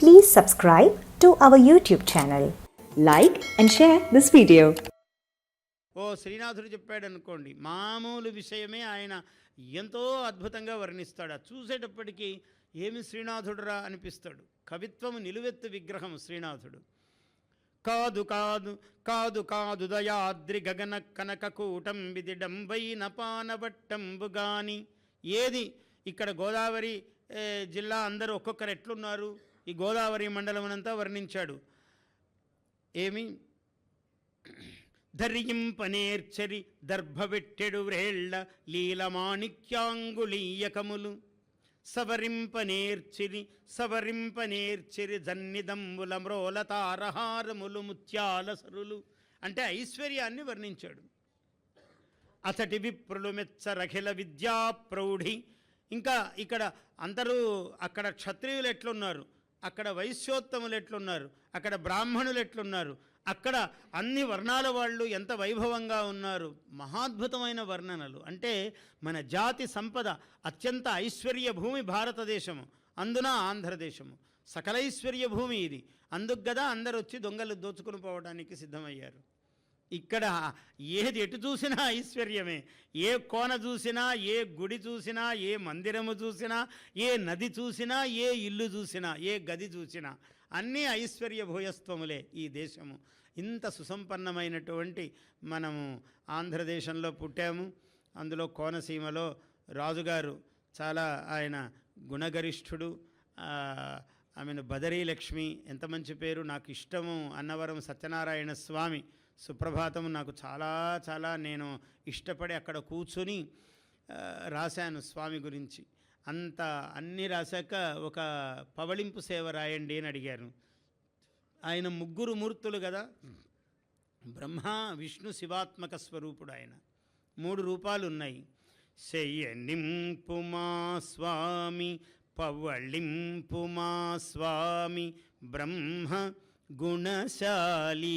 Please subscribe to our YouTube channel. Like and share this video. ఓ శ్రీనాథుడు చెప్పాడు అనుకోండి మామూలు విషయమే ఆయన ఎంతో అద్భుతంగా వర్ణిస్తాడు. చూసేటప్పటికీ ఏమి శ్రీనాథుడురా అనిపిస్తాడు. కవిత్వము నిలువెత్తు విగ్రహం శ్రీనాథుడు. కాదు కాదు కాదు కాదు దయాద్రి గగన కనక కూటం విదిడంబైన పానబట్టంబుగాని ఏది? ఇక్కడ గోదావరి జిల్లా అందరూ ఒక్కొక్కరు ఎట్లున్నారు? ఈ గోదావరి మండలమునంతా వర్ణించాడు. ఏమి? ధరింపనేర్చరి దర్భవెట్టెడు వ్రేళ్ళ లీలమాణిక్యాంగుళీయకములు సవరింపనేర్చిరి సవరింపనేర్చిరి జన్నిదంబుల మ్రోలతారహారములు ముత్యాల సరులు అంటే ఐశ్వర్యాన్ని వర్ణించాడు. అతటి విప్రులు మెచ్చరఖిల విద్యా ప్రౌఢి ఇంకా ఇక్కడ అందరూ అక్కడ క్షత్రియులు ఎట్లున్నారు? అక్కడ వైశ్యోత్తములు ఎట్లున్నారు? అక్కడ బ్రాహ్మణులు ఎట్లున్నారు? అక్కడ అన్ని వర్ణాల వాళ్ళు ఎంత వైభవంగా ఉన్నారు? మహాద్భుతమైన వర్ణనలు. అంటే మన జాతి సంపద అత్యంత ఐశ్వర్య భూమి భారతదేశము. అందున ఆంధ్రదేశము. సకలైశ్వర్య భూమి ఇది. అందుకు కదా అందరు వచ్చి దొంగలు దోచుకుని పోవడానికి సిద్ధమయ్యారు. ఇక్కడ ఏది ఎటు చూసినా ఐశ్వర్యమే. ఏ కోన చూసినా ఏ గుడి చూసినా ఏ మందిరము చూసినా ఏ నది చూసినా ఏ ఇల్లు చూసినా ఏ గది చూసినా అన్నీ ఐశ్వర్య భూయస్త్వములే ఈ దేశము. ఇంత సుసంపన్నమైనటువంటి మనము ఆంధ్రదేశంలో పుట్టాము. అందులో కోనసీమలో రాజుగారు చాలా ఆయన గుణగరిష్ఠుడు. ఆమెను బదరీ లక్ష్మి ఎంత మంచి పేరు నాకు ఇష్టము అన్నవరం సత్యనారాయణ స్వామి. సుప్రభాతం నాకు చాలా చాలా నేను ఇష్టపడి అక్కడ కూర్చొని రాశాను స్వామి గురించి. అంత అన్నీ రాశాక ఒక పవళింపు సేవ రాయండి అని అడిగారు. ఆయన ముగ్గురు మూర్తులు కదా? బ్రహ్మ విష్ణు శివాత్మక స్వరూపుడు ఆయన. మూడు రూపాలు ఉన్నాయి. శయ్యనింపు మా స్వామి పవళింపుమా స్వామి బ్రహ్మ గుణశాలి.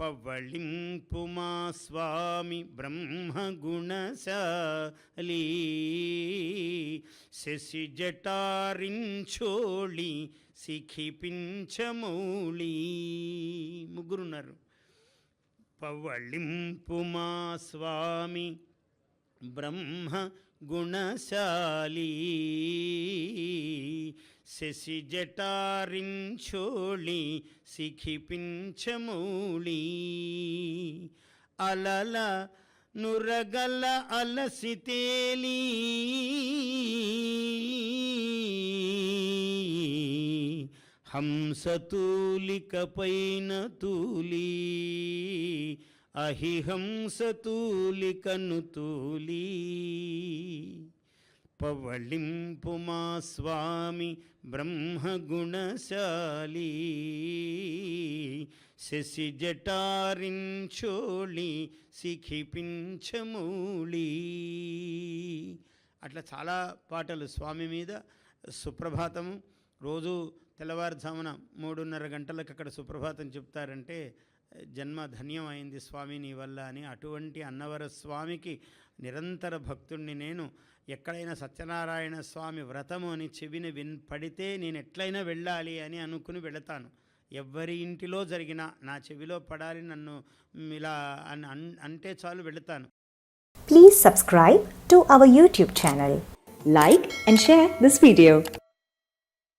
పవళింపుమా స్వామి బ్రహ్మగుణశాలి. శశి జటారించోళి సిఖిపించమౌళి ముగ్గురున్నారు. పవళింపుమా స్వామి బ్రహ్మ గుణశాలి. శశి జటారించోళి సిఖిపించమూళి అలల నురగల అలసితేలి హంసతూలిక పైన తూలి. అహిహంసతూలికను తూలి పవళింపు మా స్వామి బ్రహ్మగుణశాలి. శశి జటారించోళి సిఖిపించమూళి అట్లా చాలా పాటలు స్వామి మీద సుప్రభాతము. రోజు తెల్లవారుజామున మూడున్నర గంటలకు అక్కడ సుప్రభాతం చెప్తారంటే జన్మ ధన్యమైంది స్వామి నీ వల్ల అని అటువంటి అన్నవర స్వామికి నిరంతర భక్తుణ్ణి నేను ఎక్కడైనా సత్యనారాయణ స్వామి వ్రతము అని చెవిని విన్ పడితే నేను ఎట్లయినా వెళ్ళాలి అని అనుకుని వెళతాను. ఎవరి ఇంటిలో జరిగినా నా చెవిలో పడాలి నన్ను ఇలా అని అన్- అంటే చాలు వెళతాను. Please subscribe to our YouTube channel like and share this video